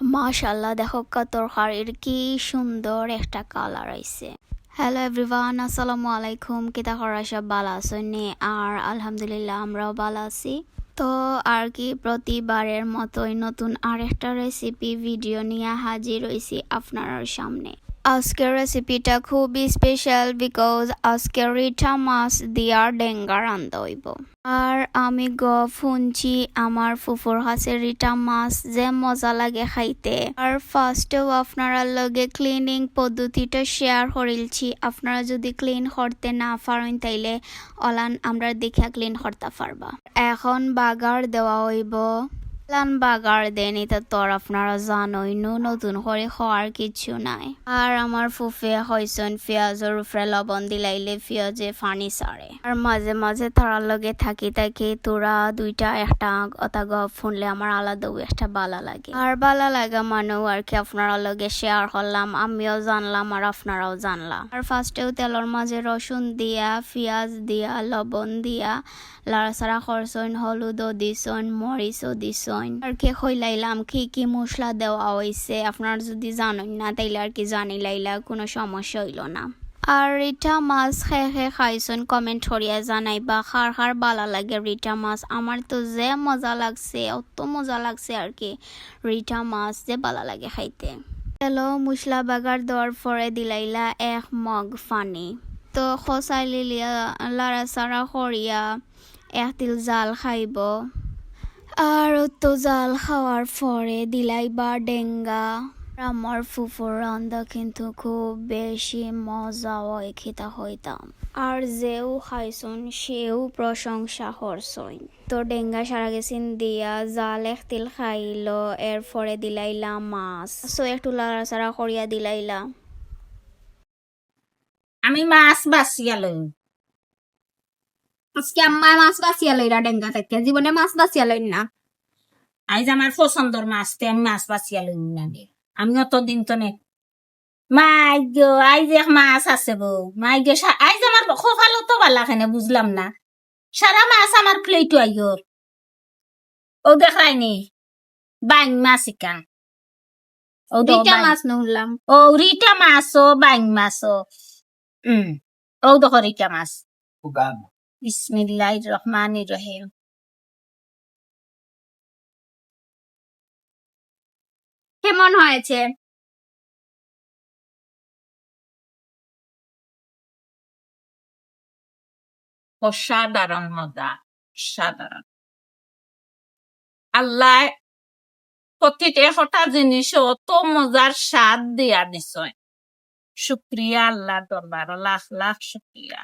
মাশাল্লাহ দেখো কতর শাড়ির কি সুন্দর একটা কালার আইছে। হ্যালো এভরিওয়ান আসসালামু আলাইকুম। কিতা করা সব ভালো আছো নি? আর আলহামদুলিল্লাহ, আমরাও ভালো আছি। তো আর কি, প্রতিবারের মতোই নতুন আরেকটা রেসিপি ভিডিও নিয়ে হাজির হয়েছি আপনার সামনে। আজকের রেসিপিটা খুবই স্পেশাল বিকজ আজকে রিঠা মাছ দিয়ার ডেঙ্গা রান্ধা হইব। আর আমি গ শুনছি আমার ফুফুর হাসে রিটা মাছ যে মজা লাগে খাইতে। আর ফার্স্টেও আপনারা লগে ক্লিনিং পদ্ধতিটা শেয়ার করিলছি। আপনারা যদি ক্লিন করতে না পারেন তাইলে অলান, আমরা দেখা ক্লিন করতে পারবা। এখন বাগার দেওয়া হইব। লান বাগার দেন এটা তোর আপনারা জানোই নু নতুন করে খাওয়ার কিছু নাই আর আমার ফুফে হইসন পেঁয়াজের উপরে লবণ দিলাইলে পেঁয়াজে ফানি সারে আর মাঝে মাঝে তারার লগে থাকি থাকি তোরা দুইটা একটা অতা গপ শুনলে আমার আলাদাও একটা বালা লাগে আর বালা লাগা মানেও আর কি আপনারা লগে শেয়ার করলাম আমিও জানলাম আর আপনারাও জানলাম আর ফার্স্টেও তেলের মাঝে রসুন দিয়া পেঁয়াজ দিয়া লবণ দিয়া লাড়াচাড়া করছন হলুদও দিছন মরিচও দিছন আর কি হইলাইলাম, কি কি মশলা দেওয়া হয়েছে আপনার যদি জানেন না, তাইলে আর কি জানি লাইলা, কোনো সমস্যা হইল না। আর রিটা মাছ খেয়ে খেয়ে খাইছন কমেন্ট করিয়া জানাইবা, খার খার বালা লাগে রিটা মাছ। আমার তো যে মজা লাগছে, অত মজা লাগছে আর কি, রিটা মাছ যে বালা লাগে খাইতে। তেলো মশলা বাগার দেওয়ার পরে দিলাইলা এক মগ পানি তো খসাই লিলিয়া লাড়া চাড়া করিয়া এক তিল জাল খাইব। আর তো জাল খাওয়ার পরে দিলাই বা ডেঙ্গা। আমার ফুফুর রান্দা কিন্তু খুব বেশি মজা হয় খেতা হইতাম। আর যেও খাইছন সেও প্রশংসা করছইন তো ডেঙ্গা সারা গেছিন দিয়া, জাল এক তিল খাইল, এর পরে দিলাইলা মাছ। সো একটু লাড়াচাড়া করিয়া দিলাইলা। আমি মাছ বাছিয়া লই আজকে আম্মা মাছ বাঁচিয়া লইরা ডেঙ্গা থেকে জীবনে মাছ বাঁচিয়া লই না। আইজ আমার পছন্দর মাছ তে আমি মাছ বাছিয়া লই না দে আমি অত দিন তো নে মাই গো আইজ এক মাছ আছে বউ। মাই গো আইজ আমার খুব ভালো তো ভালো খানে বুঝলাম না। সারা মাছ আমার প্লেটও আইয়র ও দেখায়নি বাইং মাছ ইকান। ও দুইটা মাছ নুনলাম ও রিটা মাছ ও বাইং মাছ ও উম ও দেখো রিটা মাছ। বিসমিল্লাহ কেমন হয়েছে? অসাধারণ মজা সাধারণ আল্লাহ প্রতিটা একটা জিনিস অত মজার স্বাদ দিয়া দিছ। শুক্রিয়া আল্লাহ দরবার, লাখ লাখ শুক্রিয়া।